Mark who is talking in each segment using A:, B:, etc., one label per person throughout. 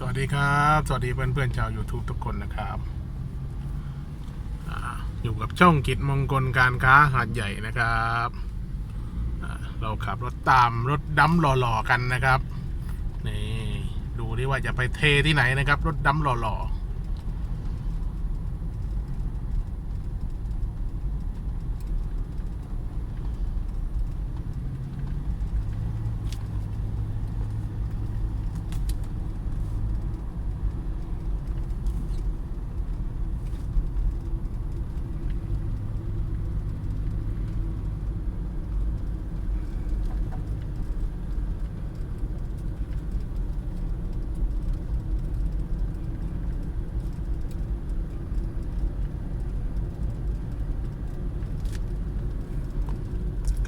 A: สวัสดีครับ สวัสดีเพื่อนๆชาว YouTube ทุกคนนะครับออยู่กับช่องกิจมงคลการค้าหาดใหญ่นะครับเราขับรถตามรถดำหล่อๆกันนะครับนี่ดูดิว่าจะไปเทที่ไหนนะครับ รถดำหล่อๆ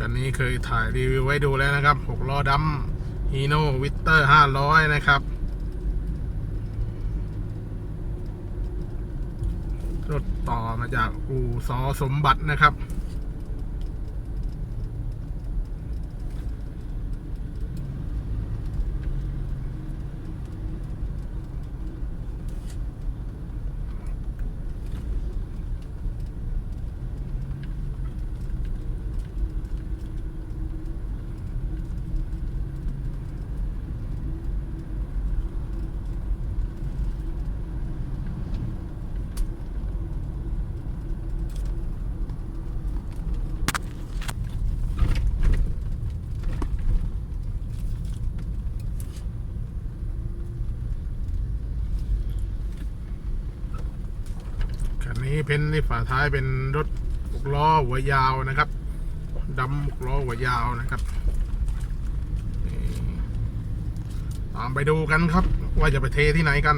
A: กันนี้เคยถ่ายรีวิวไว้ดูแล้วนะครับ6ล้อดำฮีโน่วิเตอร์500 นะครับรถต่อมาจากอู่ซอสมบัตินะครับ คั นี้เพ้นที่ฝาท้ายเป็นรถหกล้อหัวยาวนะครับดำหกล้อหัวยาวนะครับตามไปดูกันครับ ว่าจะไปเทที่ไหนกัน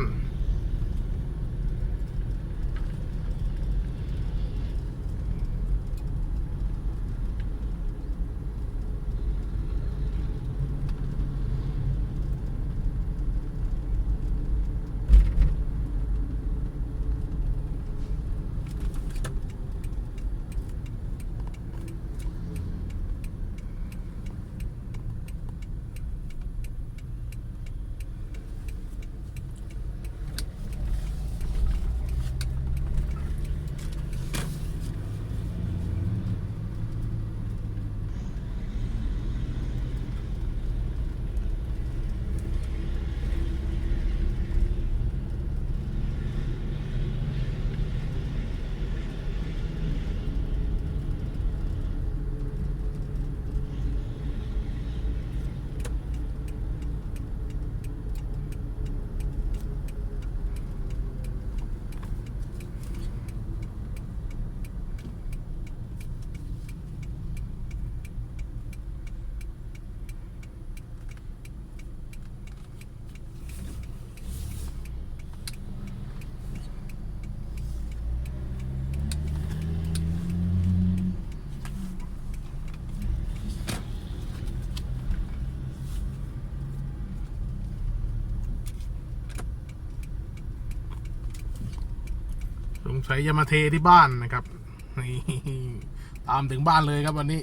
A: สงสัยจะมาเทที่บ้านนะครับนี่ตามถึงบ้านเลยครับวันนี้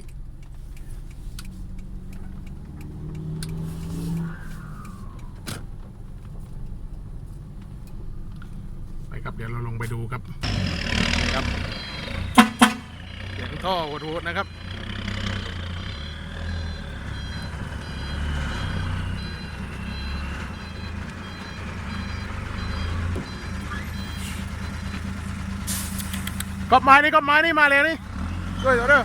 A: ไปครับเดี๋ยวเราลงไปดูครับครับเสียงท่อโหดๆนะครับ กอบไม้นี่กอบไม้นี่มาเลยนี่ด้วยเฮ้ยเด้อ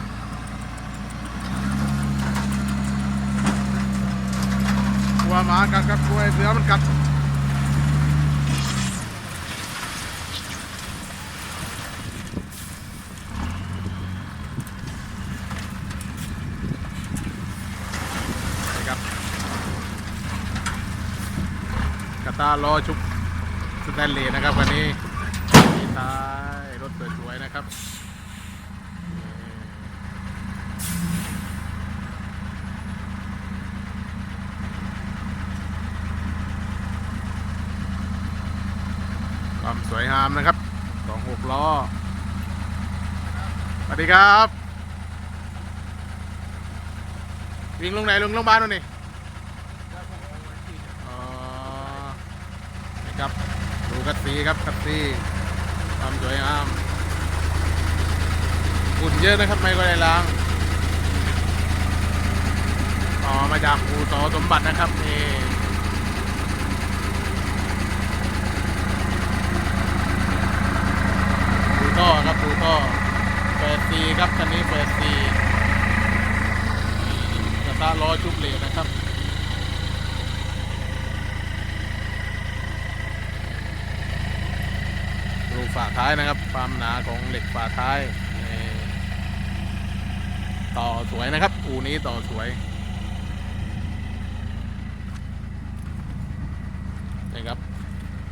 A: กลัวหมากัดครับกลัวไอ้เสือมันกัดนี่ครับกระตารอชุบสแตนเลสนะครับวันนี้มีท้ายร ถสวยๆนะครับความสวยงามนะครับสองหกล้อ สวัสดีครับ วิ่งลงไหนลงโรงพยาบาลนู่นนี่อ๋อครับ ดูกัตซีครับกัตซี ความสวยงามฝุ่นเยอะนะครับไม่ก็ได้ล้างต่อมาจากอู่ต่อสมบัตินะครับนี่ปูท่อครับปูท่อเปิดซีครับคันนี้เปิดซีกระทะล้อชุบเหลวนะครับ ดูฝาท้ายนะครับ ความหนาของเหล็ก ฝาท้าย ต่อสวยนะครับ อูนี้ต่อสวยนี่ครับ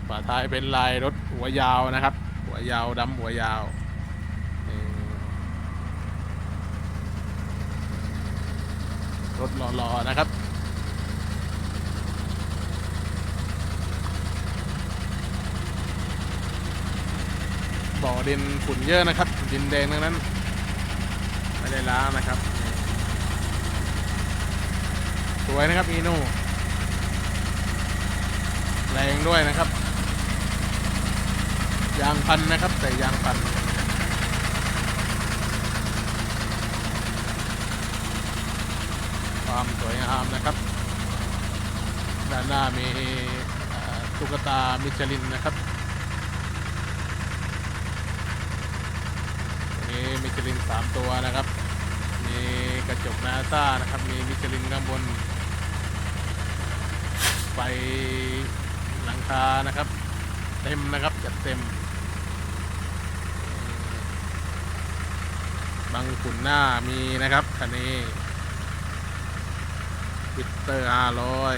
A: ฝาท้ายเป็นลายรถหัวยาวนะครับ หัวยาวดำหัวยาวรถหล่อๆนะครับ บ่อดินฝุ่นเยอะนะครับ ดินแดงทั้งนั้น ไม่ได้ล้านะครับ สวยนะครับอีโน่แรงด้วยนะครับ ยางพันนะครับ แต่ยางพันความสวยงามนะครับ ด้านหน้ามีตุ๊กตามิชลินนะครับ มีมิชลินสามตัวนะครับ มีกระจกนาซานะครับ มีมิชลินข้างบน ไฟหลังคานะครับ เต็มนะครับจัดเต็มบังขุนหน้ามีนะครับคันนี้วิตเตอร์ห้าร้อย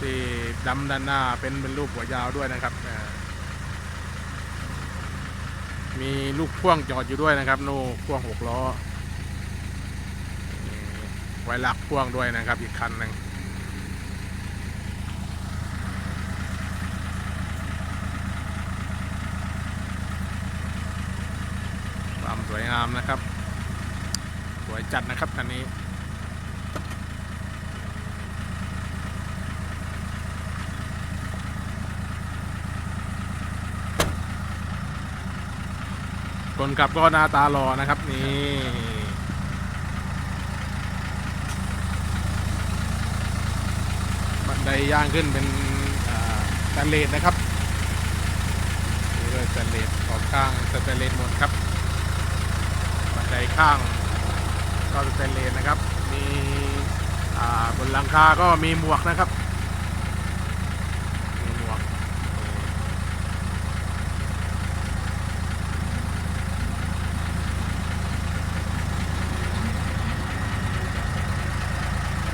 A: ที่ดำด้านหน้าเป็นเป็นรูปหัวยาวด้วยนะครับ มีลูกพ่วงจอดอยู่ด้วยนะครับโน่พ่วงหกล้อไว้หลักพ่วงด้วยนะครับ อีกคันหนึ่งความสวยงามนะครับ สวยจัดนะครับคันนี้ คนขับก็หน้าตาหล่อนะครับนี่บันไดย่างขึ้นเป็นสแตนเลสนะครับนี่เลยสแตนเลสออกข้างสแตนเลสหมดครับบันไดข้างก็สแตนเลสนะครับ มีบนหลังคาก็มีหมวกนะครับ มีหมวก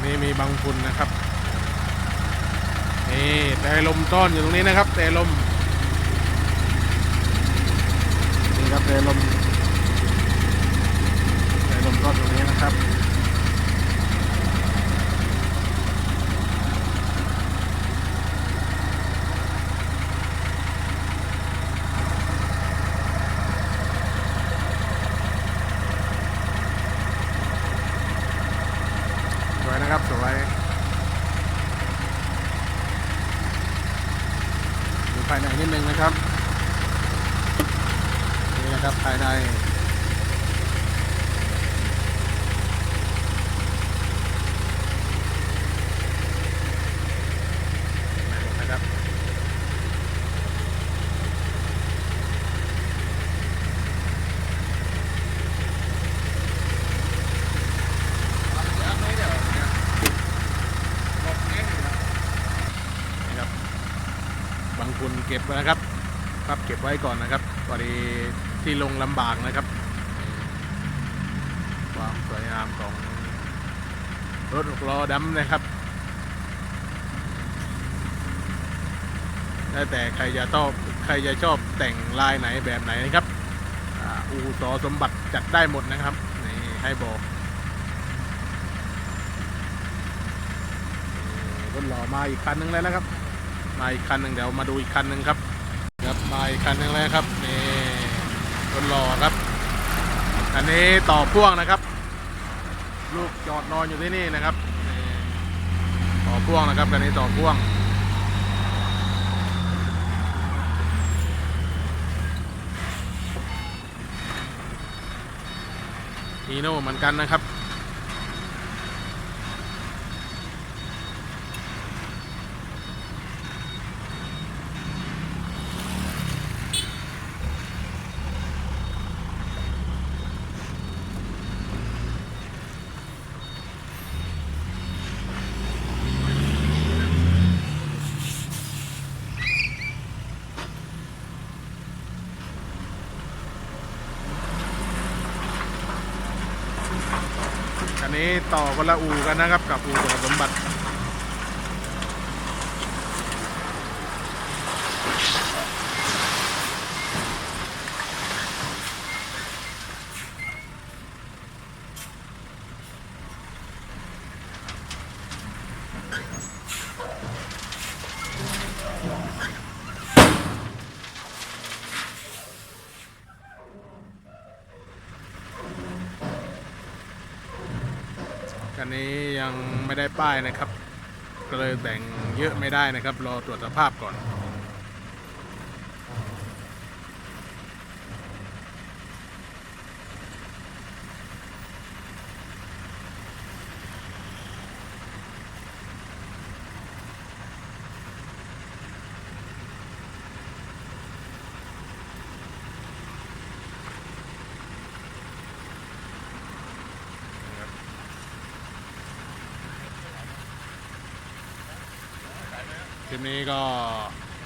A: นี่มีบางคุณนะครับนี่แต่ลมต้อนอยู่ตรงนี้นะครับ แต่ลมนี่ครับแต่ลมแต่ลมต้อนตรงนี้นะครับ สวยนะครับ สวยดูภายในนิดนึงนะครับ นี่นะครับภายในนะครับ นะครับบางคนเก็บนะครับครับเก็บไว้ก่อนนะครับพอดีที่ลงลำบากนะครับ ความสวยงามของรถหกล้อดำนะครับแล้วแต่ใครจะชอบใครจะชอบแต่งลายไหนแบบไหนนะครับอูสอสมบัติจัดได้หมดนะครับนี่ให้บอกรถหล่อมาอีกคันหนึงแล้วนะครับ มาอีกคันหนึ่งเดี๋ยวมาดูอีกคันหนึ่งครับครับมาอีกคันหนึ่งแล้วครับนี่รถหล่อครับ อันนี้ต่อพ่วงนะครับ ลูกจอดนอนอยู่ที่นี่นะครับต่ออพ่วงนะครับคันนี้ต่อพ่วงฮีโน่เหมือนกันนะครับ นี้ต่อคนละอูกันนะครับ กับอูสมสมบัติ กันนี้ยังไม่ได้ป้ายนะครับ ก็เลยแต่งเยอะไม่ได้นะครับ รอตรวจสภาพก่อน ค ลิปนี้ก็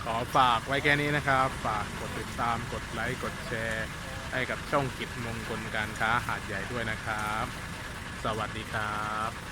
A: ขอฝากไว้แค่นี้นะครับ ฝากกดติดตามกดไลค์กดแชร์ ให้กับช่องกิจมงคลการค้าหาดใหญ่ด้วยนะครับ สวัสดีครับ